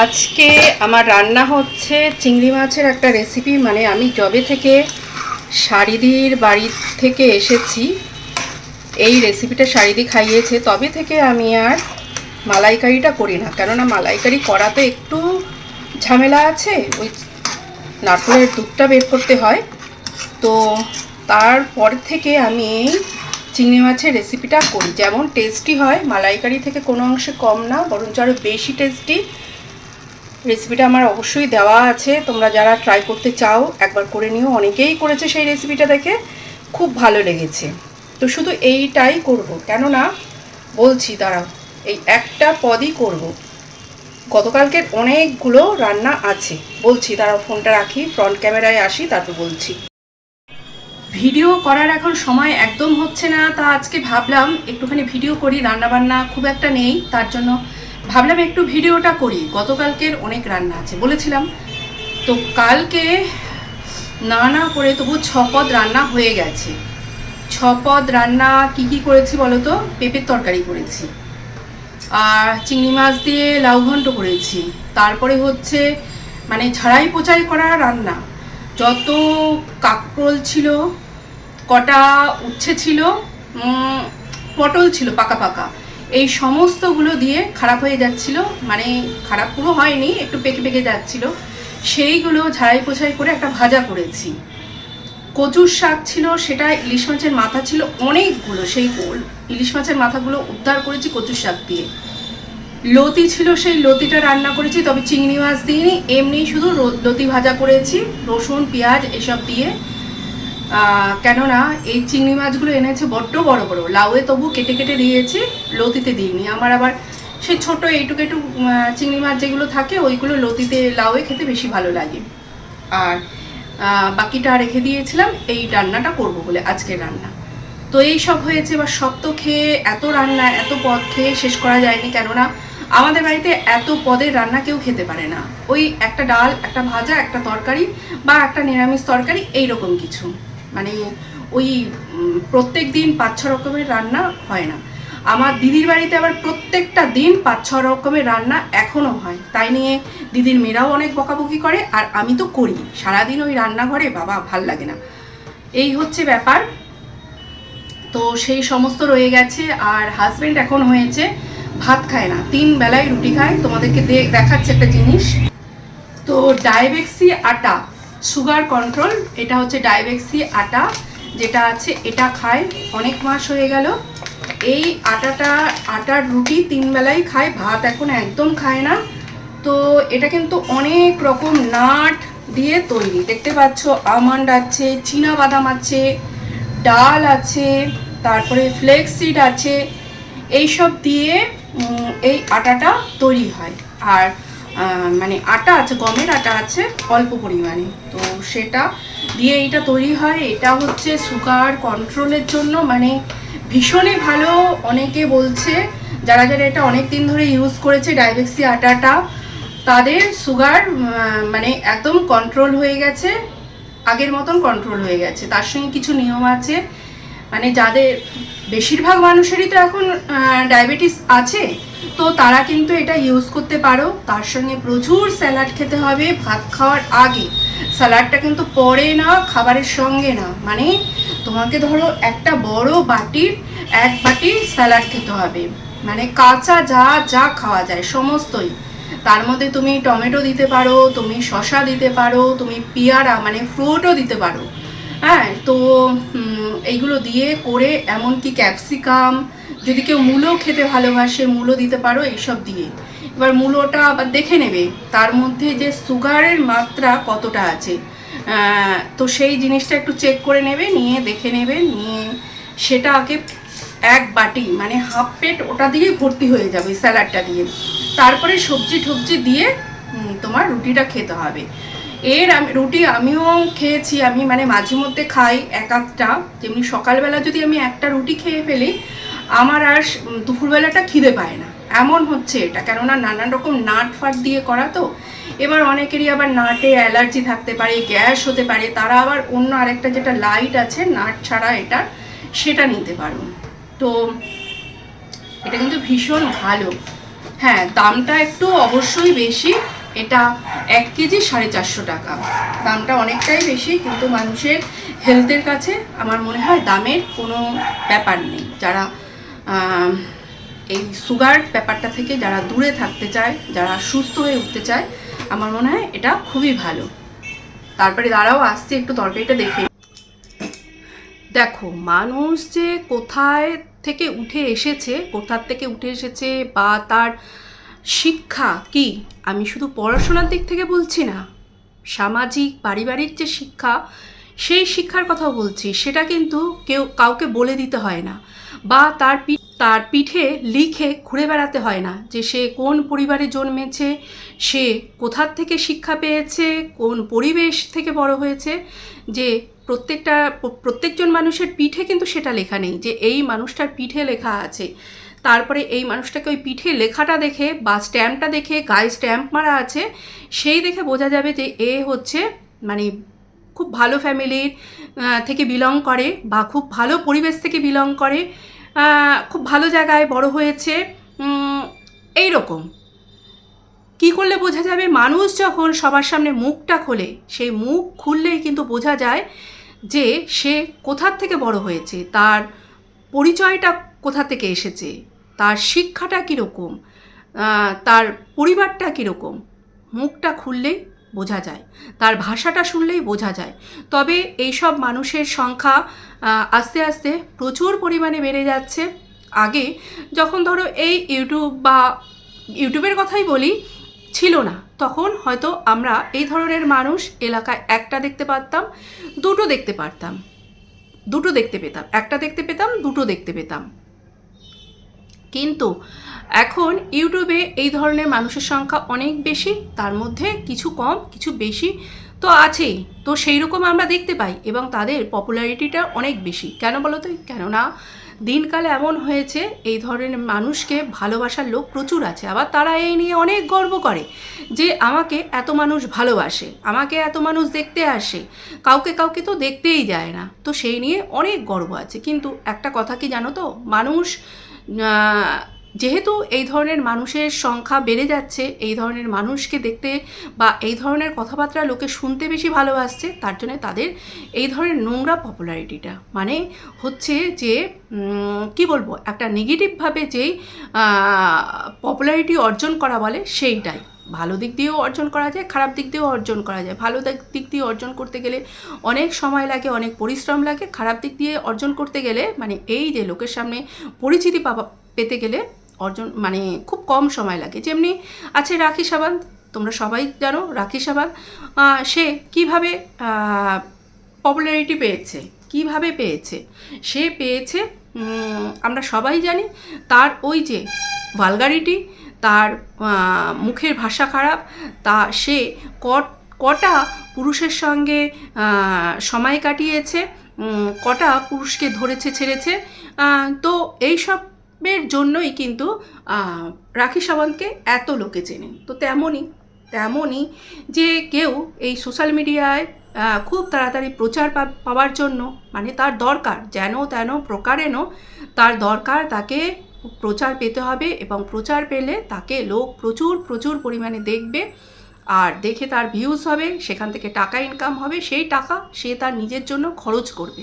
আজকে আমার রান্না হচ্ছে চিংড়ি মাছের একটা রেসিপি মানে আমি জবে থেকে শাড়িদির বাড়ি থেকে এসেছি। এই রেসিপিটা শাড়িদি খাইয়েছে, তবে থেকে আমি আর মালাইকারিটা করি না। কেননা মালাইকারি করাতে একটু ঝামেলা আছে, ওই নারকেলের দুধটা বের করতে হয়। তো তারপর থেকে আমি চিংড়ি মাছের রেসিপিটা করি। যেমন টেস্টি হয়, মালাইকারি থেকে কোনো অংশে কম না, বরঞ্চ আরও বেশি টেস্টি রেসিপিটা আমার অবশ্যই দেওয়া আছে। তোমরা যারা ট্রাই করতে চাও, একবার করে নিও। অনেকেই করেছে সেই রেসিপিটা দেখে। খুব ভালো লেগেছে। তো শুধু এইটাই করব। কেননা, বলছি, দাঁড়াও, এই একটা পদই করব। গতকালকের অনেকগুলো রান্না আছে। বলছি, দাঁড়াও, ফোনটা রাখি ফ্রন্ট ক্যামেরায় আসি, তারপর বলছি। ভিডিও করার এখন সময় একদম হচ্ছে না। তা আজকে ভাবলাম, একটুখানি ভিডিও করি, রান্নাবান্না খুব একটা নেই। তার জন্য ভাবলাম একটু ভিডিওটা করি। গতকালকের অনেক রান্না আছে। বলেছিলাম, তো কালকে না না করে তবু ছপদ রান্না হয়ে গেছে। ছপদ রান্না কি কি করেছি বলো তো? পেঁপের তরকারি করেছি। আর চিংড়ি মাছ দিয়ে লাউ ঘন্ট করেছি। তারপরে হচ্ছে মানে ঝাড়াই পোচাই করা রান্না। যত কাকরোল ছিল, কটা উচ্ছে ছিল পটল ছিল পাকা পাকা। এই সমস্তগুলো দিয়ে খারাপ হয়ে যাচ্ছিল মানে খারাপ পুরো হয়নি, একটু পেকে পেকে যাচ্ছিল। সেইগুলো ঝাড়াই পোছাই করে একটা ভাজা করেছি। কচুর শাক ছিল, সেটা ইলিশ মাছের মাথা ছিল অনেকগুলো, সেই গোল- ইলিশ মাছের মাথাগুলো উদ্ধার করেছি কচুর শাক দিয়ে। লতি ছিল, সেই লতিটা রান্না করেছি, তবে চিংড়ি মাছ দিইনি। এমনি শুধু লতি ভাজা করেছি, রসুন, পেঁয়াজ, এসব দিয়ে। কেননা এই চিংড়ি মাছগুলো এনেছে বড্ড বড় বড়। লাউয়ে তবু কেটে কেটে দিয়েছি, লতিতে দিইনি। আমার আবার সেই ছোট এইটুকু একটু চিংড়ি মাছ যেগুলো থাকে, ওইগুলো লতিতে, লাউয়ে খেতে বেশি ভালো লাগে। আর বাকিটা রেখে দিয়েছিলাম, এই রান্নাটা করব বলে আজকের রান্না। তো এই সব হয়েছে, এবার সব তো খেয়ে এত রান্না, এত পদ খেয়ে শেষ করা যায়নি, কেননা আমাদের বাড়িতে এত পদের রান্না কেউ খেতে পারে না। ওই একটা ডাল, একটা ভাজা, একটা তরকারি বা একটা নিরামিষ তরকারি এই রকম কিছু। মানে ওই প্রত্যেক দিন পাঁচ, ছ রকমের রান্না হয় না। আমার দিদির বাড়িতে আবার প্রত্যেকটা দিন পাঁচ, ছ রকমের রান্না এখনও হয়। তাই নিয়ে দিদির মেয়েরাও অনেক বকাবকি করে, আর আমি তো করি। সারাদিন ওই রান্নাঘরে বাবা ভালো লাগে না। এই হচ্ছে ব্যাপার। তো সেই সমস্ত রয়ে গেছে, আর হাজবেন্ড এখন হয়েছে, ভাত খায় না। তিন বেলায় রুটি খায়। তোমাদেরকে দেখাচ্ছে একটা জিনিস। তো ডায়াবেক্সি আটা। সুগার কন্ট্রোল, এটা হচ্ছে ডায়াবেক্সি আটা, যেটা আছে, এটা খায় অনেক মাস হয়ে গেল। এই আটাটা, আটার রুটি তিন বেলায় খায় ভাত এখন একদম খায় না। তো এটা কিন্তু অনেক রকম নাট দিয়ে তৈরি। দেখতে পাচ্ছ, আমন্ড আছে চীনা বাদাম আছে, ডাল আছে, তারপরে ফ্লেক্স সিড আছে। এইসব দিয়ে এই আটাটা তৈরি হয়। আর মানে আটা আছে, গমের আটা আছে, অল্প পরিমাণে। তো সেটা দিয়ে এইটা তৈরি হয়। এটা হচ্ছে সুগার কন্ট্রোলের জন্য মানে ভীষণই ভালো অনেকে বলছে, যারা যারা এটা অনেক দিন ধরে ইউজ করেছে ডায়াবেক্সি আটাটা, তাদের সুগার মানে একদম কন্ট্রোল হয়ে গেছে, আগের মতন কন্ট্রোল হয়ে গেছে। তার সঙ্গে কিছু নিয়ম আছে। মানে যাদের, বেশিরভাগ মানুষেরই তো এখন ডায়াবেটিস আছে। তো তারা কিন্তু এটা ইউজ করতে পারো। তার সঙ্গে প্রচুর স্যালাড খেতে হবে, ভাত খাওয়ার আগে। স্যালাডটা কিন্তু পরে না, খাবারের সঙ্গে না। মানে তোমাকে ধরো একটা বড় বাটির, এক বাটি স্যালাড খেতে হবে। মানে কাঁচা যা যা খাওয়া যায়, সমস্তই। তার মধ্যে তুমি টমেটো দিতে পারো, তুমি শসা দিতে পারো, তুমি পেয়ারা মানে ফ্রুটও দিতে পারো। হ্যাঁ তো এইগুলো দিয়ে করে, এমনকি ক্যাপসিকাম যদি কেউ মূলো খেতে ভালোবাসে, মূলো দিতে পারো এইসব দিয়ে। এবার মূলোটা আবার দেখে নেবে, তার মধ্যে যে সুগারের মাত্রা কতটা আছে। তো সেই জিনিসটা একটু চেক করে নেবে, নিয়ে দেখে নেবে, নিয়ে সেটা আগে এক বাটি মানে হাফ প্লেট ওটা দিয়ে ভর্তি হয়ে যাবে স্যালাডটা দিয়ে। তারপরে সবজি টবজি দিয়ে তোমার রুটিটা খেতে হবে। এর আমি, রুটি আমিও খেয়েছি, আমি মানে মাঝে মধ্যে খাই এক একটা যেমনি সকালবেলা যদি আমি একটা রুটি খেয়ে ফেলি আমার আর দুপুরবেলাটা খিদে পায় না। এমন হচ্ছে এটা। কেননা নানান রকম নাট ফাট দিয়ে করা তো। এবার অনেকেরই আবার নাটে অ্যালার্জি থাকতে পারে, গ্যাস হতে পারে। তারা আবার অন্য আরেকটা যেটা লাইট আছে, নাট ছাড়া এটা, সেটা নিতে পারুন। তো এটা কিন্তু ভীষণ ভালো। হ্যাঁ দামটা একটু অবশ্যই বেশি। এটা এক কেজি সাড়ে চারশো টাকা। দামটা অনেকটাই বেশি, কিন্তু মানুষের হেলথের কাছে আমার মনে হয় দামের কোনো ব্যাপার নেই। যারা এই সুগার ব্যাপারটা থেকে যারা দূরে থাকতে চায়, যারা সুস্থ হয়ে উঠতে চায়, আমার মনে হয় এটা খুবই ভালো। তারপরে দাঁড়াও, আসছে একটু তরকারিটা দেখে। দেখো, মানুষ যে কোথায় থেকে উঠে এসেছে, কোথার থেকে উঠে এসেছে বা তার শিক্ষা কি, আমি শুধু পড়াশোনার দিক থেকে বলছি না, সামাজিক, পারিবারিক যে শিক্ষা, সেই শিক্ষার কথাও বলছি, সেটা কিন্তু কেউ কাউকে বলে দিতে হয় না। বা তার তার পিঠে লিখে ঘুরে বেড়াতে হয় না যে সে কোন পরিবারে জন্মেছে, সে কোথার থেকে শিক্ষা পেয়েছে, কোন পরিবেশ থেকে বড় হয়েছে, যে প্রত্যেকটা, প্রত্যেকজন মানুষের পিঠে কিন্তু সেটা লেখা নেই, যে এই মানুষটার পিঠে লেখা আছে। তারপরে এই মানুষটাকে ওই পিঠে লেখাটা দেখে বা স্ট্যাম্পটা দেখে, গায়ে স্ট্যাম্প মারা আছে, সেই দেখে বোঝা যাবে যে এ হচ্ছে মানে খুব ভালো ফ্যামিলির থেকে বিলং করে বা খুব ভালো পরিবেশ থেকে বিলং করে খুব ভালো জায়গায় বড় হয়েছে। এই রকম কি করলে বোঝা যাবে? মানুষ যখন সবার সামনে মুখটা খোলে, সেই মুখ খুললেই কিন্তু বোঝা যায় যে সে কোথার থেকে বড় হয়েছে, তার পরিচয়টা কোথা থেকে এসেছে, তার শিক্ষাটা কীরকম তার পরিবারটা কীরকম। মুখটা খুললেই বোঝা যায়। তার ভাষাটা শুনলেই বোঝা যায়। তবে এইসব মানুষের সংখ্যা আস্তে আস্তে প্রচুর পরিমাণে বেড়ে যাচ্ছে। আগে যখন ধরো এই ইউটিউব বা ইউটিউবের কথাই বলি, ছিল না। তখন হয়তো আমরা এই ধরনের মানুষ এলাকায় একটা দেখতে পারতাম, দুটো দেখতে পারতাম। দুটো দেখতে পেতাম। একটা দেখতে পেতাম, দুটো দেখতে পেতাম। কিন্তু এখন ইউটিউবে এই ধরনের মানুষের সংখ্যা অনেক বেশি, তার মধ্যে কিছু কম, কিছু বেশি তো আছেই। তো সেই রকম আমরা দেখতে পাই এবং তাদের পপুলারিটিটা অনেক বেশি। কেন বলো তো? কেননা দিনকাল এমন হয়েছে, এই ধরনের মানুষকে ভালোবাসার লোক প্রচুর আছে। আবার তারা এই নিয়ে অনেক গর্ব করে যে আমাকে এত মানুষ ভালোবাসে, আমাকে এত মানুষ দেখতে আসে। কাউকে কাউকে তো দেখতেই যায় না। তো সেই নিয়ে অনেক গর্ব আছে। কিন্তু একটা কথা কি জানো তো? মানুষ যেহেতু এই ধরনের মানুষের সংখ্যা বেড়ে যাচ্ছে, এই ধরনের মানুষকে দেখতে বা এই ধরনের কথাবার্তা লোকে শুনতে বেশি ভালোবাসছে, তার জন্য তাদের এই ধরনের নোংরা পপুলারিটিটা মানে হচ্ছে যে কি বলব? একটা নেগেটিভভাবে যেই পপুলারিটি অর্জন করা বলে সেইটাই। ভালো দিক দিয়েও অর্জন করা যায়, খারাপ দিক দিয়েও অর্জন করা যায়। ভালো দিক- দিয়ে অর্জন করতে গেলে অনেক সময় লাগে, অনেক পরিশ্রম লাগে। খারাপ দিক দিয়ে অর্জন করতে গেলে মানে এই যে লোকের সামনে পরিচিতি পাবা, পেতে গেলে অর্জন মানে খুব কম সময় লাগে। যেমনি আছে রাখি সাবান, তোমরা সবাই জানো রাখি সাবান। সে কীভাবে পপুলারিটি পেয়েছে, কীভাবে পেয়েছে? সে পেয়েছে আমরা সবাই জানি, তার ওই যে ভালগারিটি তার মুখের ভাষা খারাপ, তা সে কট, কটা পুরুষের সঙ্গে সময় কাটিয়েছে কটা পুরুষকে ধরেছে, ছেড়েছে তো এই সবের জন্যই কিন্তু রাখি সাবন্তকে এত লোকে চেনে। তো তেমনই তেমনই যে কেউ এই সোশ্যাল মিডিয়ায় খুব তাড়াতাড়ি প্রচার পাওয়ার জন্য মানে তার দরকার, যেন তেন প্রকারেণ তার দরকার তাকে প্রচার পেতে হবে এবং প্রচার পেলে তাকে লোক প্রচুর প্রচুর পরিমাণে দেখবে আর দেখে তার ভিউজ হবে, সেখান থেকে টাকা ইনকাম হবে, সেই টাকা সে তার নিজের জন্য খরচ করবে।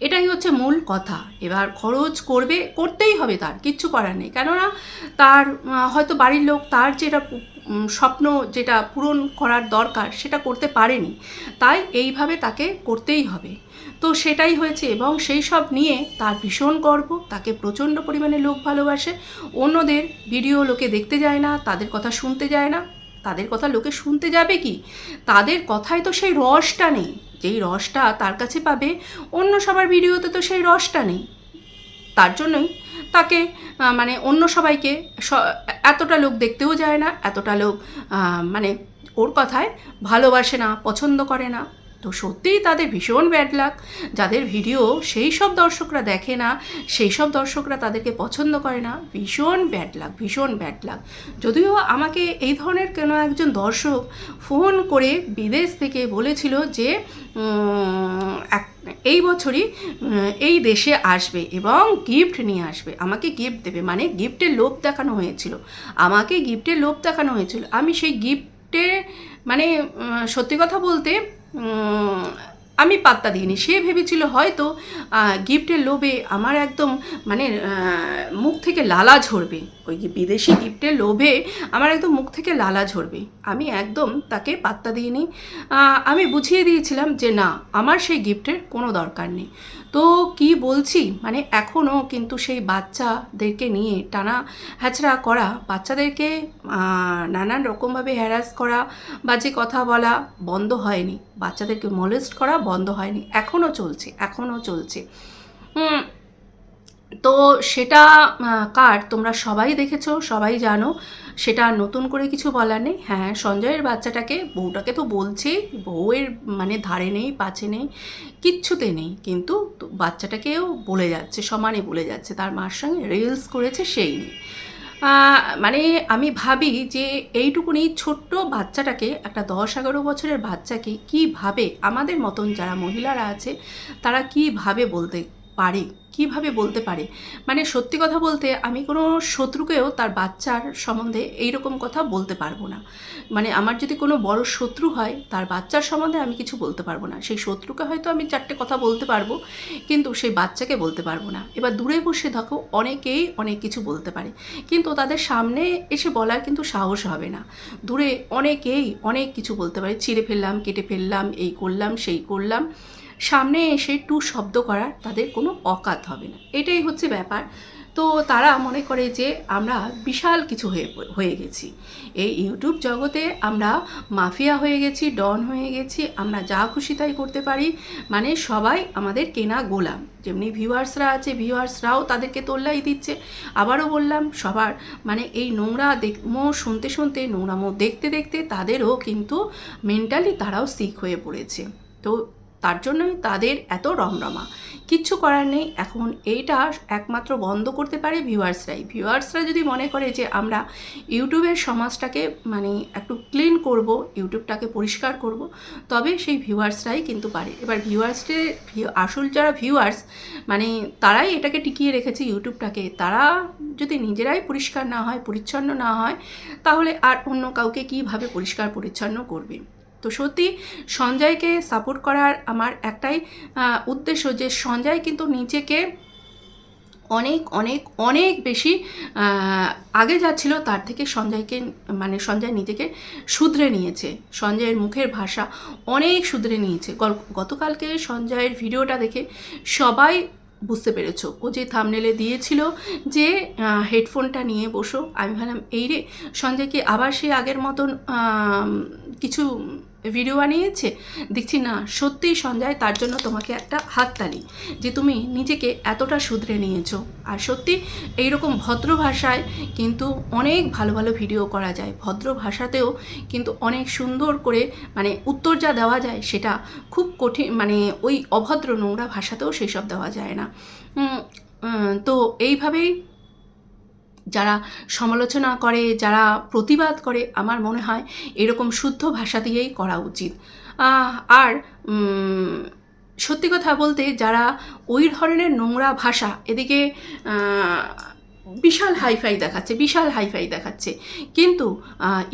এটাই হচ্ছে মূল কথা। এবার খরচ করবে, করতেই হবে তার, কিচ্ছু করার নেই। কেননা তার হয়তো বাড়ির লোক তার যেটা স্বপ্ন যেটা পূরণ করার দরকার সেটা করতে পারেনি। তাই এইভাবে তাকে করতেই হবে। তো সেটাই হয়েছে এবং সেই সব নিয়ে তার ভীষণ গর্ব, তাকে প্রচণ্ড পরিমাণে লোক ভালোবাসে। অন্যদের ভিডিও লোকে দেখতে যায় না, তাদের কথা শুনতে যায় না। তাদের কথা লোকে শুনতে যাবে কি? তাদের কথায় তো সেই রসটা নেই। যেই রসটা তার কাছে পাবে, অন্য সবার ভিডিওতে তো সেই রসটা নেই। তার জন্যই তাকে মানে অন্য সবাইকে এতটা লোক দেখতেও যায় না, এতটা লোক মানে ওর কথায় ভালোবাসে না, পছন্দ করে না। তো সত্যিই তাদের ভীষণ ব্যাড লাক যাদের ভিডিও সেই সব দর্শকরা দেখে না, সেই সব দর্শকরা তাদেরকে পছন্দ করে না, ভীষণ ব্যাড লাক ভীষণ ব্যাড লাক যদিও আমাকে এই ধরনের কোনো একজন দর্শক ফোন করে বিদেশ থেকে বলেছিল যে এক- এই বছরই এই দেশে আসবে এবং গিফট নিয়ে আসবে। আমাকে গিফট দেবে মানে গিফটের লোভ দেখানো হয়েছিল। আমাকে গিফটের লোভ দেখানো হয়েছিল। আমি সেই গিফটে মানে সত্যি কথা বলতে আমি পাত্তা দিইনি। সে ভেবেছিল হয়তো গিফটের লোভে আমার একদম মানে মুখ থেকে লালা ঝরবে। ওই বিদেশি গিফটের লোভে আমার একদম মুখ থেকে লালা ঝরবে। আমি একদম তাকে পাত্তা দিইনি। আমি বুঝিয়ে দিয়েছিলাম যে না, আমার সেই গিফটের কোনো দরকার নেই। তো কি বলছি? মানে এখনও কিন্তু সেই বাচ্চাদেরকে নিয়ে টানা হ্যাচড়া করা, বাচ্চাদেরকে নানান রকমভাবে হ্যারাস করা বা যে কথা বলা বন্ধ হয়নি। বাচ্চাদেরকে মলেস্ট করা বন্ধ হয়নি। এখনও চলছে এখনও চলছে। তো সেটা কার? তোমরা সবাই দেখেছ, সবাই জানো। সেটা নতুন করে কিছু বলার নেই। হ্যাঁ সঞ্জয়ের বাচ্চাটাকে, বউটাকে তো বলছেই বউয়ের মানে ধারে নেই, পাছে নেই, কিচ্ছুতে নেই। কিন্তু বাচ্চাটাকেও বলে যাচ্ছে, সমানে বলে যাচ্ছে। তার মার সঙ্গে রিলস করেছে সেই নিয়ে। মানে আমি ভাবি যে এইটুকুনি ছোট্ট বাচ্চাটাকে, একটা দশ এগারো বছরের বাচ্চাকে কীভাবে আমাদের মতন যারা মহিলারা আছে, তারা কীভাবে বলতে পারে, কীভাবে বলতে পারে? মানে সত্যি কথা বলতে আমি কোনো শত্রুকেও তার বাচ্চার সম্বন্ধে এই রকম কথা বলতে পারব না। মানে আমার যদি কোনো বড় শত্রু হয়, তার বাচ্চার সম্বন্ধে আমি কিছু বলতে পারব না। সেই শত্রুকে হয়তো আমি চারটে কথা বলতে পারব, কিন্তু সেই বাচ্চাকে বলতে পারব না। এবার দূরে বসে থাকো অনেকেই অনেক কিছু বলতে পারে, কিন্তু তাদের সামনে এসে বলার কিন্তু সাহস হবে না। দূরে অনেকেই অনেক কিছু বলতে পারে, ছিঁড়ে ফেললাম, কেটে ফেললাম, এই করলাম, সেই করলাম। সামনে এসে টু শব্দ করার তাদের কোনো অকাত হবে না। এটাই হচ্ছে ব্যাপার। তো তারা মনে করে যে আমরা বিশাল কিছু হয়ে হয়ে গেছি। এই ইউটিউব জগতে আমরা মাফিয়া হয়ে গেছি, ডন হয়ে গেছি, আমরা যা খুশি তাই করতে পারি। মানে সবাই আমাদের কেনা গোলাম। যেমনি ভিউয়ার্সরা আছে, ভিউয়ার্সরাও তাদেরকে তোল্লাই দিচ্ছে। আবারও বললাম, সবার মানে এই নোংরা দেখ মো শুনতে শুনতে নোংরামো দেখতে দেখতে তাদেরও কিন্তু মেন্টালি তারাও সিক হয়ে পড়েছে। তো তার জন্যই তাদের এত রমরমা। কিচ্ছু করার নেই, এখন এইটা একমাত্র বন্ধ করতে পারে ভিউয়ার্সরাই। ভিউয়ার্সরা যদি মনে করে যে আমরা ইউটিউবের সমাজটাকে মানে একটু ক্লিন করব, ইউটিউবটাকে পরিষ্কার করব, তবে সেই ভিউয়ার্সরাই কিন্তু পারে। এবার ভিউয়ার্সদের আসল যারা ভিউয়ার্স মানে তারাই এটাকে টিকিয়ে রেখেছে ইউটিউবটাকে। তারা যদি নিজেরাই পরিষ্কার না হয়, পরিচ্ছন্ন না হয়, তাহলে আর অন্য কাউকে কীভাবে পরিষ্কার পরিচ্ছন্ন করবে? তো সত্যি সঞ্জয়কে সাপোর্ট করার আমার একটাই উদ্দেশ্য যে সঞ্জয় কিন্তু নিজেকে অনেক অনেক অনেক বেশি আগে যাচ্ছিল তার থেকে সঞ্জয়কে মানে সঞ্জয় নিজেকে শুধরে নিয়েছে। সঞ্জয়ের মুখের ভাষা অনেক শুধরে নিয়েছে। গতকালকে সঞ্জয়ের ভিডিওটা দেখে সবাই বুঝতে পেরেছ। ও যে থামনেলে দিয়েছিল যে হেডফোনটা নিয়ে বসো। আমি ভাবলাম, এই রে সঞ্জয় কি আবার সে আগের মতন কিছু ভিডিও বানিয়েছে? দেখছি, না, সত্যিই সঞ্জয়, তার জন্য তোমাকে একটা হাততালি, যে তুমি নিজেকে এতটা শুধরে নিয়েছো। আর সত্যি, এইরকম ভদ্র ভাষায় কিন্তু অনেক ভালো ভালো ভিডিও করা যায়। ভদ্র ভাষাতেও কিন্তু অনেক সুন্দর করে মানে উত্তর যা দেওয়া যায়, সেটা খুব কঠিন মানে ওই অভদ্র নোংরা ভাষাতেও সেই সব দেওয়া যায় না। তো এইভাবেই যারা সমালোচনা করে, যারা প্রতিবাদ করে, আমার মনে হয় এরকম শুদ্ধ ভাষা দিয়েই করা উচিত। আর সত্যি কথা বলতে যারা ওই ধরনের নোংরা ভাষা, এদিকে বিশাল হাইফাই দেখাচ্ছে, বিশাল হাইফাই দেখাচ্ছে। কিন্তু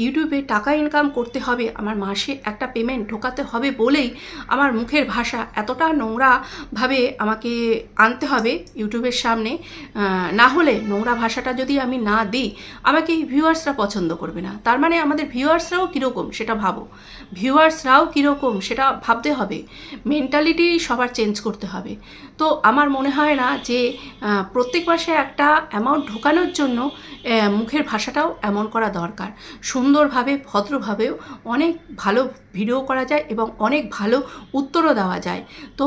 ইউটিউবে টাকা ইনকাম করতে হবে, আমার মাসে একটা পেমেন্ট ঢোকাতে হবে বলেই আমার মুখের ভাষা এতটা নোংরাভাবে আমাকে আনতে হবে ইউটিউবের সামনে। না হলে নোংরা ভাষাটা যদি আমি না দিই, আমাকে এই ভিউয়ার্সরা পছন্দ করবে না। তার মানে আমাদের ভিউয়ার্সরাও কীরকম সেটা ভাবো। ভিউয়ার্সরাও কীরকম সেটা ভাবতে হবে। মেন্টালিটি সবার চেঞ্জ করতে হবে। তো আমার মনে হয় না যে প্রত্যেক মাসে একটা অ্যামাউন্ট ঢোকানোর জন্য মুখের ভাষাটাও এমন করা দরকার। সুন্দরভাবে, ভদ্রভাবেও অনেক ভালো ভিডিও করা যায় এবং অনেক ভালো উত্তরও দেওয়া যায়। তো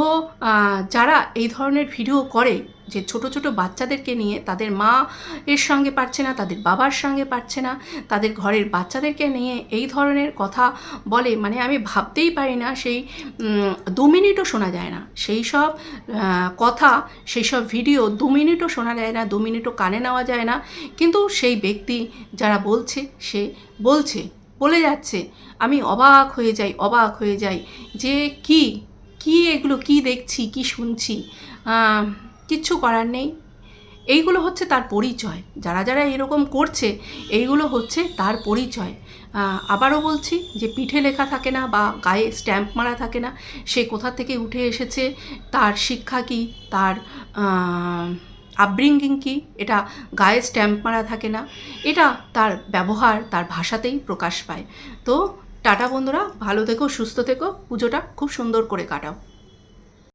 যারা এই ধরনের ভিডিও করে যে ছোট ছোট বাচ্চাদেরকে নিয়ে তাদের মা এর সঙ্গে পারছে না, তাদের বাবার সঙ্গে পারছে না, তাদের ঘরের বাচ্চাদেরকে নিয়ে এই ধরনের কথা বলে মানে আমি ভাবতেই পারি না সেই দু মিনিটও শোনা যায় না। সেই সব কথা, সেই সব ভিডিও দু মিনিটও শোনা যায় না, দু মিনিটও কানে নেওয়া যায় না। কিন্তু সেই ব্যক্তি যারা বলছে, সে বলছে, বলে যাচ্ছে। আমি অবাক হয়ে যাই, অবাক হয়ে যাই যে কি কি এগুলো, কি দেখছি, কি শুনছি? কিচ্ছু করার নেই। এইগুলো হচ্ছে তার পরিচয়। যারা যারা এরকম করছে, এইগুলো হচ্ছে তার পরিচয়। আবারও বলছি যে পিঠে লেখা থাকে না বা গায়ে স্ট্যাম্প মারা থাকে না। সে কোথা থেকে উঠে এসেছে, তার শিক্ষা কি, তার আপব্রিঙ্গিং কি, এটা গায়ে স্ট্যাম্প মারা থাকে না। এটা তার ব্যবহার, তার ভাষাতেই প্রকাশ পায়। তো টাটা বন্ধুরা, ভালো থেকো, সুস্থ থেকো, পুজোটা খুব সুন্দর করে কাটাও।